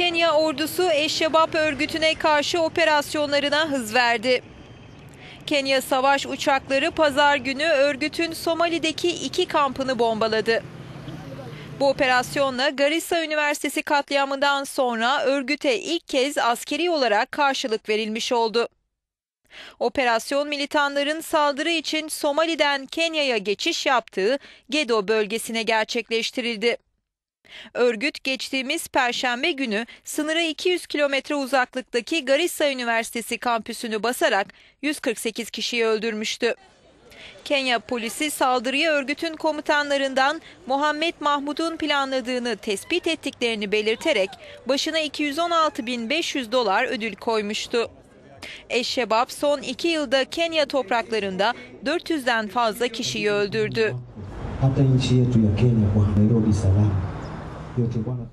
Kenya ordusu Eşşebap örgütüne karşı operasyonlarına hız verdi. Kenya savaş uçakları pazar günü örgütün Somali'deki iki kampını bombaladı. Bu operasyonla Garissa Üniversitesi katliamından sonra örgüte ilk kez askeri olarak karşılık verilmiş oldu. Operasyon militanların saldırı için Somali'den Kenya'ya geçiş yaptığı Gedo bölgesine gerçekleştirildi. Örgüt geçtiğimiz perşembe günü sınıra 200 kilometre uzaklıktaki Garissa Üniversitesi kampüsünü basarak 148 kişiyi öldürmüştü. Kenya polisi saldırıyı örgütün komutanlarından Muhammed Mahmud'un planladığını tespit ettiklerini belirterek başına 216.500 dolar ödül koymuştu. Eşşebap son iki yılda Kenya topraklarında 400'den fazla kişiyi öldürdü. hata nchi yetu ya Kenya kwa Nairobi salama 有直观的